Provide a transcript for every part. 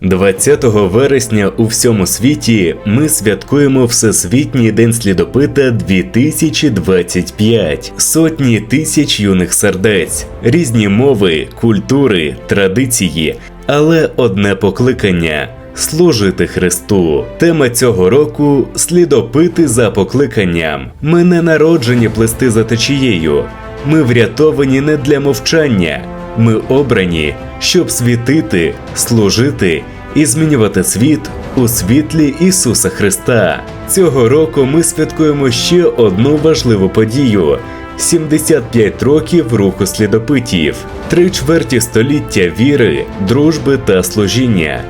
20 вересня у всьому світі ми святкуємо Всесвітній день слідопита 2025. Сотні тисяч юних сердець, різні мови, культури, традиції, але одне покликання. Служити Христу. Тема цього року слідопити за покликанням. Ми не народжені плести за течією. Ми врятовані не для мовчання. Ми обрані, щоб світити, служити і змінювати світ у світлі Ісуса Христа. Цього року ми святкуємо ще одну важливу подію. 75 років руху слідопитів, три чверті століття віри, дружби та служіння.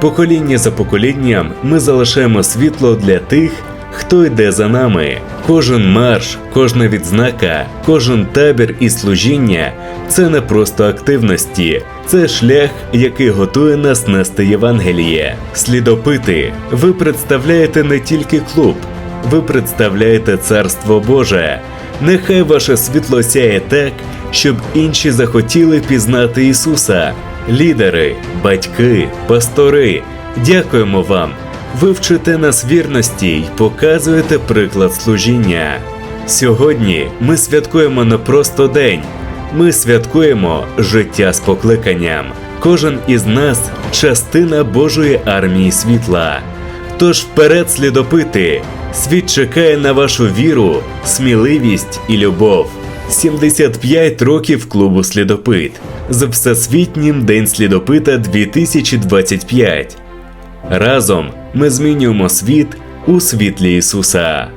Покоління за поколінням ми залишаємо світло для тих, хто йде за нами. Кожен марш, кожна відзнака, кожен табір і служіння це не просто активності, це шлях, який готує нас нести Євангеліє. Слідопити, ви представляєте не тільки клуб, ви представляєте Царство Боже. Нехай ваше світло сяє так, щоб інші захотіли пізнати Ісуса. Лідери, батьки, пастори, дякуємо вам. Ви вчите нас вірності й показуєте приклад служіння. Сьогодні ми святкуємо не просто день, ми святкуємо життя з покликанням. Кожен із нас частина Божої армії світла. Тож вперед слідопити, світ чекає на вашу віру, сміливість і любов. 75 років клубу слідопит з Всесвітнім День слідопита 2025. Разом ми змінюємо світ у світлі Ісуса.